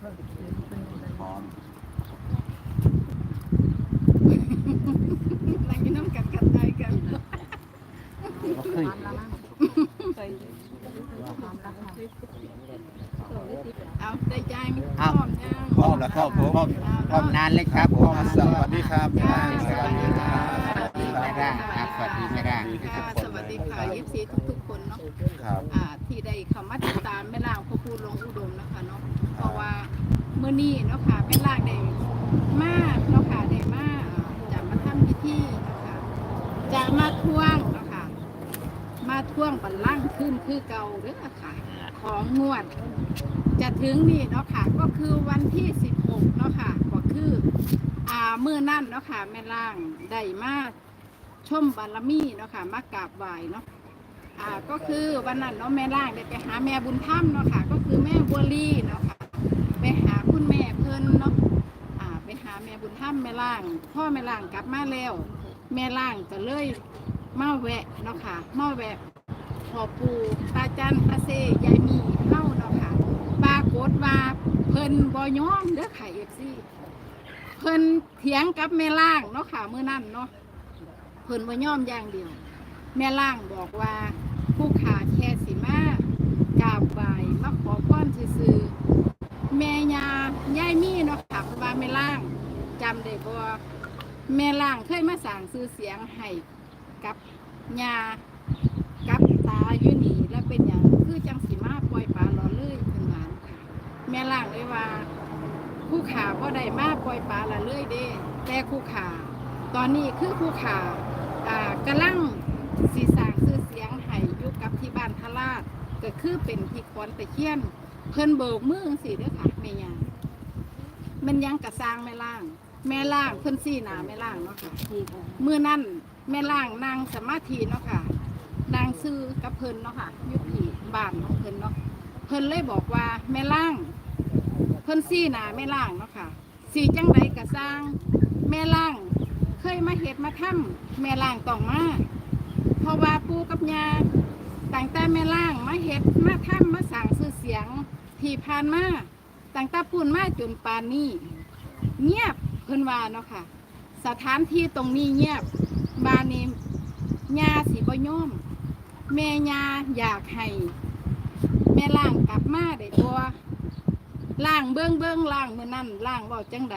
พลังกินน้ำกันกันได้กันก็เคยเอาใจใจมันร้อมยังพอมล้วครับผมพอมนานเลยครับผมสวัสดีครับสวัสดีครับ วัสดีแม่ร่างครับสวัสดีแม่ร่างค่ะสวัสดีค่ะยิปซีทุกๆคนเนาะครับอ่าที่ได้เข้ามาติดตามแม่ล่างพ่อพูดลงอุดมนะคะเนาะเพราะว่าเมื่อนี้เนาะค่ะแม่ล่างได้มาเนาะค่ะได้มาอ่าจะมาทำพิธีนะคะจะมาทวงเนาะค่ะมาทวงบัลลังก์ขึ้นคือเก่าเด้อค่ะของงวด จะถึงนี่เนาะค่ะก็คือวันที่ 16เนาะค่ะก็คืออ่ามือนั่นเนาะค่ะแม่ล่างได้มา ชมบารมีเนาะค่ะมากราบไหว้เนาะอ่าก็คือวันนั้นเนาะแม่ล่างได้ไปหาแม่บุญธรรมเนาะค่ะ ก็คือแม่บัวลีเนาะค่ะไปหาคุณแม่เพิ่นเนาะอ่าไปหาแม่บุญธรรมแม่ล่าง พ่อแม่ล่างกลับมาแล้ว แม่ล่างก็เลยมาแวะเนาะค่ะมาแวะขอปูตาจันตาเซยายมีเฮ้าเนาะค่ะปรากฏว่าเพิ่นบ่ยอมเด้อค่ะเอฟซีเพิ่นเถียงกับแม่ล่างเนาะค่ะเมื้อนั้นเนาะ เพิ่นบ่ยอมอย่างเดียว แม่ล่างบอกว่า ผู้ขาแค่สิมากราบไหวมาขอพรซื่อแม่ยาย่ายมีเนาะค่ะเพราะว่าแม่ล่างจำได้บ่แม่ล่างเคยมาสั่งซื้อเสียงให้กับยากับตาอยู่นี่แล้วเป็นอย่างคือจังสีมาปล่อยปลาหลอเลยเป็นหวานค่ะ แม่ล่างเลยว่าผู้ขาบ่ได้มาปล่อยปลาละเลื่อยเด้แต่ผู้ขาตอนนี้คือผู้ขา อ่ากำลังสีสร้างชื่อเสียงให้อยู่กับที่บ้านทราชก็คือเป็นที่คอนตะเคียน เพิ่นเบิกมือสิเด้อค่ะแม่ยังมันยังกระสร้างแม่ล่าง แม่ล่างเพิ่นซี่หนาแม่ล่างเนาะค่ะมือนั่นแม่ล่างนางสมาธิเนาะค่ะ นางซื้อกับเพิ่นเนาะค่ะยุพีบ้านของเพิ่นเนาะเพิ่นเลยบอกว่าแม่ล่าง เพิ่นซี่หนาแม่ล่างเนาะค่ะสีจังใดกระสร้าง แม่ล่าง เคยมาเห็ดมาถ้ำแม่ล่างต้องมาเพราะว่าปูกับยาต่างแต่แม่ล่างมาเห็ดมาถ้ำมาสั่งซื้อเสียงที่ผ่านมาต่างแต่พูนมาจนปานนี้เงียบเพิ่นว่าเนาะค่ะ สถานที่ตรงนี้เงียบบานนี้ยาสีบย่อมแม่ยาอยากให้แม่ล่างกลับมาได้ตัวล่างเบิ้งเบิ้งล่างเมื่อนั่นล่างว่าจังใด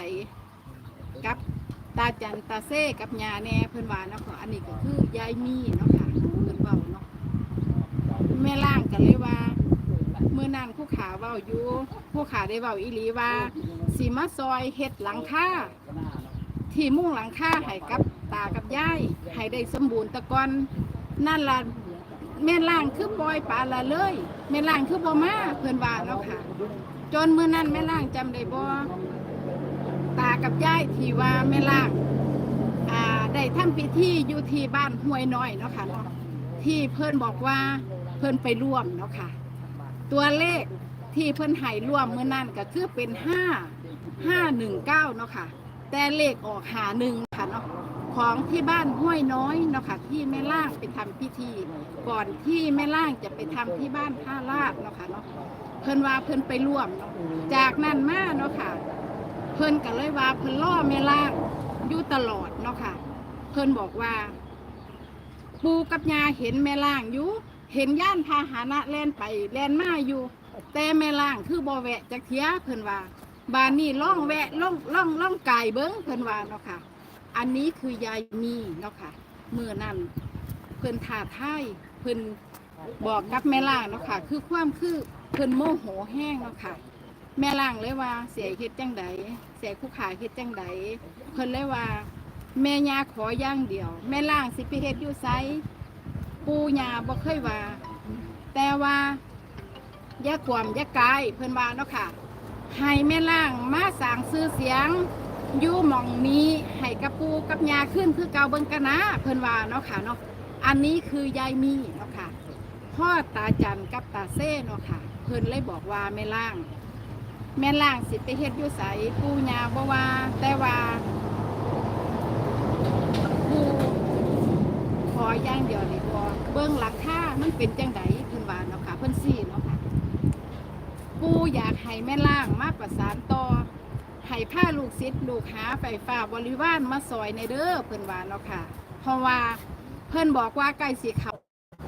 ตาจันตาเซ่กับยาแน่เพิ่อนว่าเนาะค่ะอันนี้ก็คือยายมีเนาะค่ะเพิ่นเว้าเนาะแม่ล่างกันเลยว่าเมื่อนั้นผู้ขาเว้าอยู่ผู้ขาได้เว้าอีหลีว่าสีมาซอยเฮ็ดหลังคาที่มุ่งหลังคาให้กับตากับยายให้ได้สมบูรณ์ตะกอนนั่นละแม่ล่างคือปล่อยปลาละเลยแม่ล่างคือบ่มาเพิ่อนว่าเนาะค่ะ จนเมื้อนั้นแม่ล่างจำได้บ่ ตากับยายที่ว่าแม่ล่างอ่าได้ทำพิธีอยู่ที่บ้านห้วยน้อยเนาะค่ะเนาะที่เพิ่อนบอกว่าเพิ่อนไปร่วมเนาะค่ะ ตัวเลขที่เพิ่อนให้ร่วมเมื่อนั้นก็คือเป็นห้าห้าหนึ่งเก้าเนาะค่ะ แต่เลขออกหาหนึ่งค่ะเนาะของที่บ้านห้วยน้อยเนาะค่ะที่แม่ล่างไปทำพิธี ก่อนที่แม่ล่างจะไปทำที่บ้านท่าลาดเนาะค่ะเนาะเพิ่อนว่าเพิ่อนไปร่วมเนาะจากนั้นมาเนาะค่ะ พิ่นก็เลยว่าเพิ่นล่อแม่ล่างอยู่ตลอดเนาะค่ะ เพิ่นบอกว่า ปูกับยาเห็นแม่ล่างอยู่เห็นย่านพาหนะแล่นไปแล่นมาอยู่ แต่แม่ล่างคือบ่แวะจักเทียเพิ่นว่าบานนี้ล่องแวะล่องล่องล่องไก่เบิ้งเพิ่นว่าเนาะค่ะ อันนี้คือยายมีเนาะค่ะเมื่อนั้นเพิ่นท่าทายเพิ่นบอกกับแม่ล่างเนาะค่ะ คือความคือเพิ่นโมโหแห้งเนาะค่ะ แม่ล่างเลยว่าเสียเฮ็ดจังใดเสียคู่ขาเฮ็ดจังใดเพิ่นเลยว่า แม่ยาขอย่างเดียว แม่ล่างสิไปเฮ็ดอยู่ไสปูยาบ่เคยว่า แต่ว่าอย่าความอย่ากายเพิ่นว่าเนาะค่ะให้แม่ล่างมาสร้างชื่อเสียงอยู่หม่องนี้ให้กับปูกับยาขึ้นคือเก่าเบิ่งกันนะเพิ่นว่าเนาะค่ะเนาะอันนี้คือยายมีเนาะค่ะพ่อตาจันกับตาเซ่เนาะค่ะ เพิ่นเลยบอกว่าแม่ล่าง แม่ล่างสิไปเฮ็ดอยู่ไสปูยาบ่ว่า แต่ว่าปูขออย่างเดียวนี่บ่เบิ่งหลักค่ามันเป็นจังไดเพิ่นว่าเนาะค่ะเพิ่นซี่เนาะค่ะปูอยากให้แม่ล่างมาประสานต่อให้ผ้าลูกศิษย์ลูกหาไฟฟ้าบริวารมาซอยในเด้อเพิ่นว่าเนาะค่ะ เพราะว่าเพิ่นบอกว่าใกล้สิเขา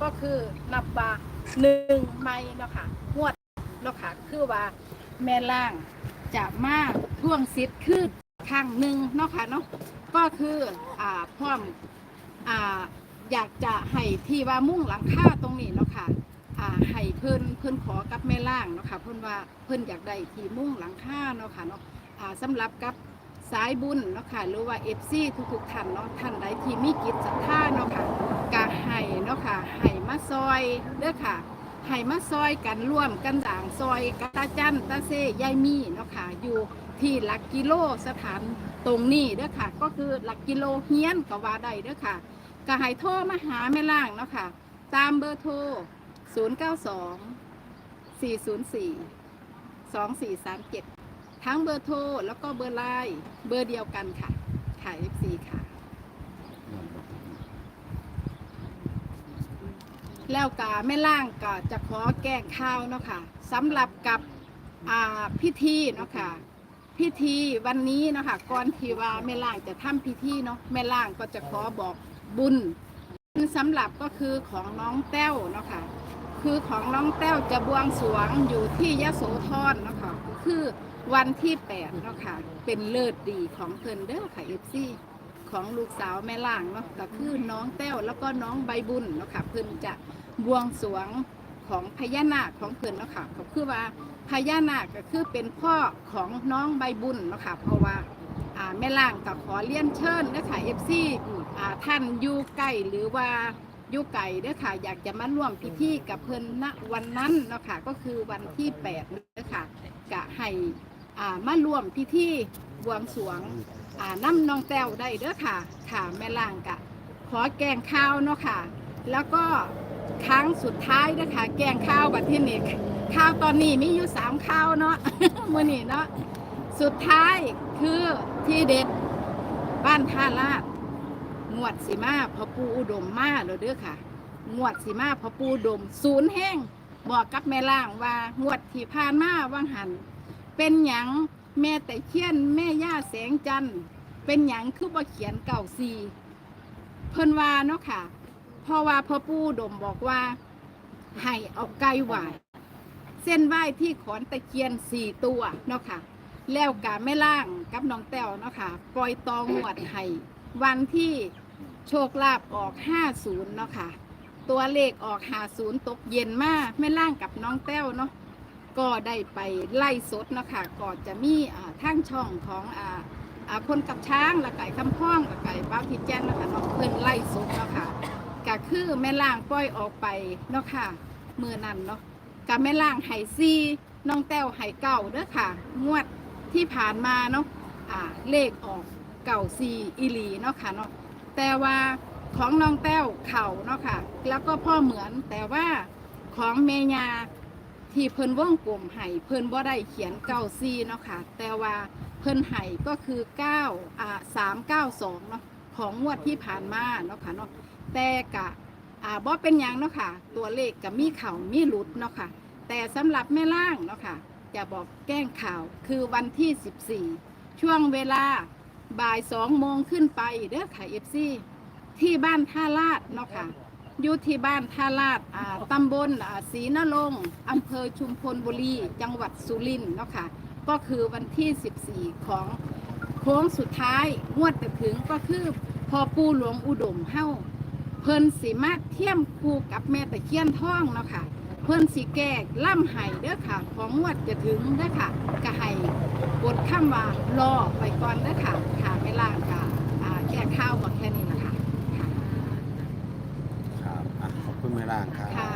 ก็คือนับว่าหนึ่งไม่เนาะค่ะงวดเนาะค่ะคือว่า แม่ล่างจะมาท่วงสิทธิ์คือข้างหนึ่งเนาะค่ะเนาะก็คืออ่าพร้อมอ่าอยากจะให้ที่ว่ามุ่งหลังคาตรงนี้เนาะค่ะอ่าให้เพิ่นเพิ่นขอกับแม่ล่างเนาะค่ะเพิ่นว่าเพิ่นอยากได้ที่มุ่งหลังคาเนาะค่ะเนาะอ่าสำหรับกับสายบุญเนาะค่ะหรือว่าเอฟซีทุกๆท่านเนาะท่านใดที่มีจิตศรัทธาเนาะค่ะกะไห้เนาะค่ะไห้มาซอยเด้อค่ะ ไห้มาซอยกันร่วมกันสร้างซอยกตาจันตาเซยายมีเนาะค่ะอยู่ที่หลักกิโลสถานตรงนี้เด้อค่ะ ก็คือหลักกิโลเฮียนก็ว่าได้เด้อค่ะกะไห้โทรมาหาแม่ล่างเนาะค่ะ ตามเบอร์โทร 092 404 2437 ทั้งเบอร์โทรแล้วก็เบอร์ไลน์เบอร์เดียวกันค่ะขาย FC ค่ะ แล้วกาแม่ล่างก็จะขอแก้ข้าวเนาะค่ะสำหรับกับพิธีเนาะค่ะพิธีวันนี้เนาะค่ะก่อนที่ว่าแม่ล่างจะทำพิธีเนาะแม่ล่างก็จะขอบอกบุญสำหรับก็คือของน้องแต้วเนาะค่ะคือของน้องแต้วจะบวงสรวงอยู่ที่ยะโสธรเนาะค่ะคือวันที่แปดเนาะค่ะเป็นเลิศดีของเพิ่นเด้อค่ะเอฟซี ของลูกสาวแม่ล่างเนาะก็คือน้องแต้วแล้วก็น้องใบบุญเนาะค่ะเพิ่นจะบวงสรวงของพญานาคของเพิ่นเนาะค่ะก็คือว่าพญานาคก็คือเป็นพ่อของน้องใบบุญเนาะค่ะเพราะว่าแม่ล่างก็ขอเลี้ยนเชิญเด้อค่ะเอฟซีท่านอยู่ใกล้หรือว่าอยู่ไกลเด้อค่ะอยากจะมาร่วมพิธีกับเพิ่นณวันนั้นเนาะค่ะก็คือวันที่8เด้อค่ะกะให้มาร่วมพิธีบวงสรวง น้ำน้องแต้วได้เด้อค่ะ ค่ะแม่ล่างกะ ขอแกงข้าวเนาะค่ะ แล้วก็ครั้งสุดท้ายเด้อค่ะแกงข้าวบัดที่นี่ข้าวตอนนี้มีอยู่สามข้าวเนาะมื่อนี้เนาะสุดท้ายคือที่เด็ดบ้านท่าลาดงวดสีมาพอปูอุดมมาแล้เด้อค่ะ งวดสีมาพอปูดม ศูนย์แห้งบอกกับแม่ล่างว่างวดที่ผ่านมาว่างหัน เป็นหยัง แม่แต่เขียนแม่ย่าแสงจันทร์เป็นหยังคือบ่เขียนเก่าซีเพิ่นว่าเนาะค่ะเพราะว่าพ่อปู่ดมบอกว่าให้เอาไก่ไหวเส้นไหวที่ขอนตะเคียนสี่ตัวเนาะค่ะ แล้วกาแม่ล่างกับน้องแต้วเนาะค่ะ ปล่อยตองหวดให้วันที่โชคลาภออก 50 เนาะค่ะ ตัวเลขออก 50 ตกเย็นมากแม่ล่างกับน้องแต้วเนาะ ก็ได้ไปไล่สดนะคะก็จะมีอ่าทางช่องของอ่าคนกับช้างละไก่คำพ้องละไก่บ้าพิแจ้นนะคะเนาะเพิ่นไล่สดนะคะก็คือแม่ล่างปล่อยออกไปเนาะค่ะเมื่อนั้นเนาะกับแม่ล่างไห่ซีน้องแต้วไห่เก่าเด้อค่ะ งวดที่ผ่านมาเนาะอ่าเลขออกเก่าซีอีลีเนาะค่ะเนาะแต่ว่าของน้องแต้วเข่าเนาะค่ะ แล้วก็พ่อเหมือนแต่ว่าของเมยา ที่เพิ่นว่องกลมไห้เพิ่นบ่ได้เขียนเก้าซีเนาะค่ะ แต่ว่าเพิ่นไห้ก็คือเก้าอ่าสามเก้าสองเนาะของงวดที่ผ่านมาเนาะค่ะเนาะแต่กะอ่าบ่เป็นหยังเนาะค่ะ ตัวเลขกับมีเข่ามีหลุดเนาะค่ะ แต่สำหรับแม่ล่างเนาะค่ะจะบอกแกล้งข่าวคือวันที่ 14 ช่วงเวลาบ่ายสองโมงขึ้นไปเด้อค่ะเอฟซีที่บ้านท่าลาดเนาะค่ะ อยู่ที่บ้านท่าลาดอ่าตำบลอ่าศรีนรงค์อำเภอชุมพลบุรี จังหวัดสุรินทร์เนาะค่ะ ก็คือวันที่ 14 ของโค้งสุดท้ายงวดจะถึงก็คือพอปูหลวงอุดมเฮ้าเพิ่นสีมาเทียมคู่กับแม่ตะเคียนท่องเนาะค่ะ เพิ่นสีแก้ล่ำไห้เด้อค่ะ ของงวดจะถึงเด้อค่ะก็ให้กดข้ามว่ารอไปก่อนเด้อค่ะค่ะไม่ล่างค่ะอ่าแก้ข้าวก่อนแค่นี้นะคะค่ะ ครับอะ ขอบคุณแม่ล่างครับค่ะ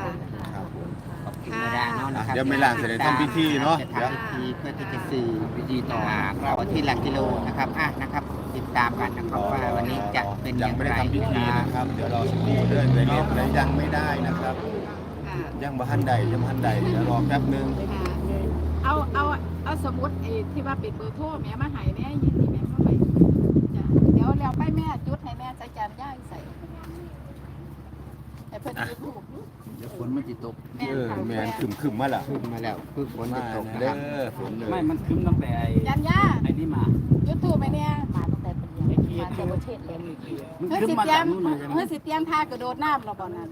ครับผม ขอบคุณแม่ล่างเนาะนะครับเดี๋ยวแม่ล่างจะได้ทำพิธีเนาะ จะทำพิธีเพื่อที่จะสื่อพิธีต่อเราที่หลักกิโลนะครับอะนะครับ ติดตามกันนะครับว่าวันนี้จะเป็นอยัย่างงไม่ไรได้ทำพิธีนะนะคครับรับ เดี๋ยวรอสักครู่เดินไปเรียนและยังไม่ได้นะครับ ค่ะยังบ่ทันใดยังบ่ทันใดเดี๋ยวรอแป๊บนึง ค่ะเอาเอาเอาสมุดไอ้ที่ว่าเป็นเบอร์โทรแม่มาใหายแม่ยินดีแม่เข้าไปจ้ะเดี๋ยวแล้วไปแม่จุดให้แม่ใส่จานย่างใส่แต่เพิ่นจุดถูก เดี๋ยวฝนมันจะตก แม่ เออค่ะแมนขึ้มขึ้มมาละขึ้นมาแล้วคือฝนมาจะตกนะเด้ครับอฝนเลยไม่มันคืมตั้งแต่ไอ้จานย่าไอ้นี่มาจุดถูกไหมเนี่ยมาตั้งแต่เป็นเดือนไอ้กีมาแต่ประเทศเลยเฮ้ยสิเตรียมเฮ้ยสิเตรียมท่ากระโดดน้ำแล้วบ่นั่น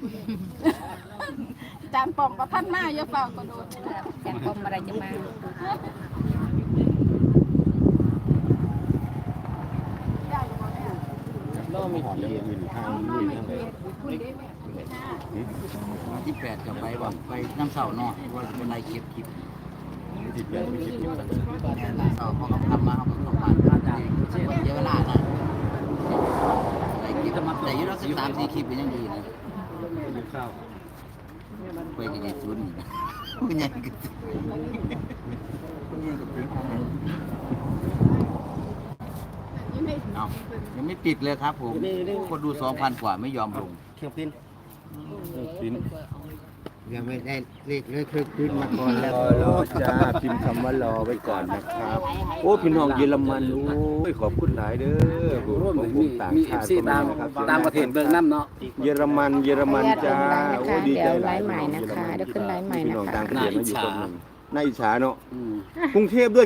จานป่องประทันมาอย่าเฝ้ากระโดดแจกกรมอะไรจะมาได้บ่แม่ล่อไม่หอดเลยมีทางน้องลุยไม่ทางไหนเกลียดคุณได้แม่จ้าวัน ที่แปดจะไปบ่ไปน้ำเสาเนาะว่าเป็นไรเก็บคลิปติดใหญ่ไม่คิดอยู่เสาพอเขาทำมาเขาต้องผ่านผ่านได้เสียเวลานะไรคลิปมาแต่ยุทธศึกษาสี่คลิปเป็นยังดีนะกินข้าวไปกันใหญ่จุนคุณยังกันเอายังไม่ปิดเลยครับผมคนดูสองพันกว่าไม่ยอมลงเคี่ยวปิ้น ปิ้นยังไม่ได้เลขเลยคือขึ้นมาก่อนแล้วรอรอจ้าพิมพ์คำว่ารอไว้ก่อนนะครับ โอ้พี่น้องเยอรมันโอ้ยขอบคุณหลายเด้อร่วมมีมีเอฟซีตามตามประเทศเบื้องน้ำเนาะเยอรมันเยอรมันจ้าโอ้ดีใจหลายพี่น้องต่างประเทศมาอยู่คนหนึ่งน่าอิจฉาเนาะกรุงเทพด้วย